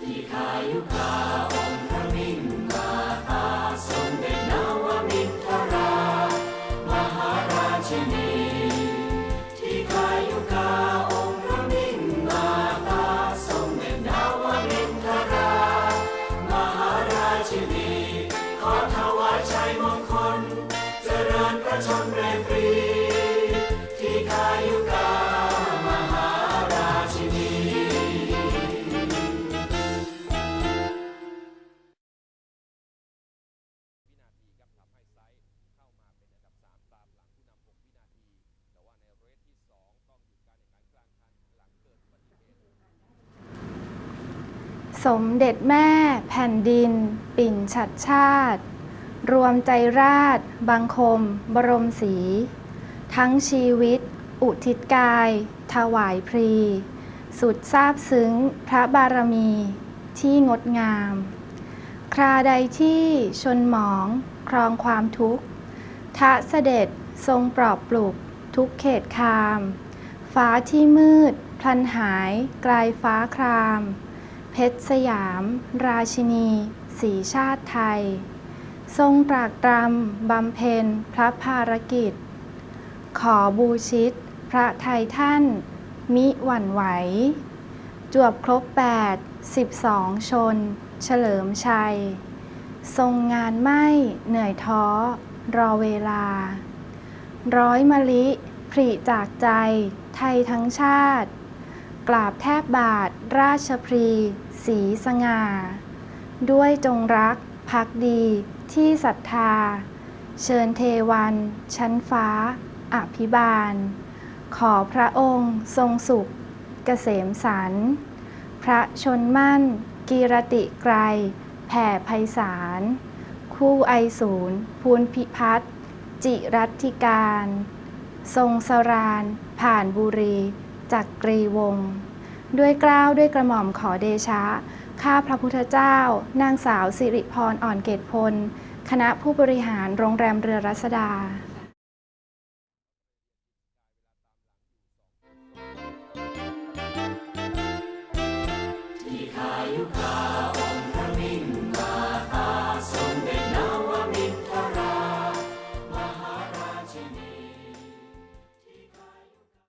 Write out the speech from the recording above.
Тихаю, สมเด็จแม่แผ่นดิน ปิ่นฉัดชาติ รวมใจราชบังคม บรมศรีทั้งชีวิต อุทิศกาย ถวายพรี สุดซาบซึ้งพระบารมีที่งดงาม คราใดที่ชนหมอง ครองความทุกข์ทะเสด็จทรงปลอบปลุกทุกเขตคาม ฟ้าที่มืด พลันหายกลายฟ้าคราม ชรสยาม ราชินีสีชาติไทย ทรงตรากตรำบำเพ็ญพระภารกิจ ขอบูชิต พระไทยท่าน มิหวั่นไหว จวบครบ 8 12 ชน เฉลิมชัย ทรงงานไม่เหนื่อยท้อ รอเวลา ร้อยมะลิผริจากใจไทยทั้งชาติ กราบแทบบาท ราชพรีสีสง่า ด้วยจงรักพักดีที่ศรัทธา เชิญเทวัน ชั้นฟ้า อภิบาล ขอพระองค์ทรงสุข เกษมสันพระชนมั่น กีรติไกร แผ่ไพศาล คู่ไอศูนย์ภูลพิพัฒน์จิรัตติการ ทรงสราน ผ่านบุรีจักกรีวงศ์ ด้วยกล้าวด้วยกระหม่อมขอเดชะ ข้าพระพุทธเจ้า นางสาวสิริพรอ่อนเกตพล คณะผู้บริหารโรงแรมเรือรัศดาที่ขายุคา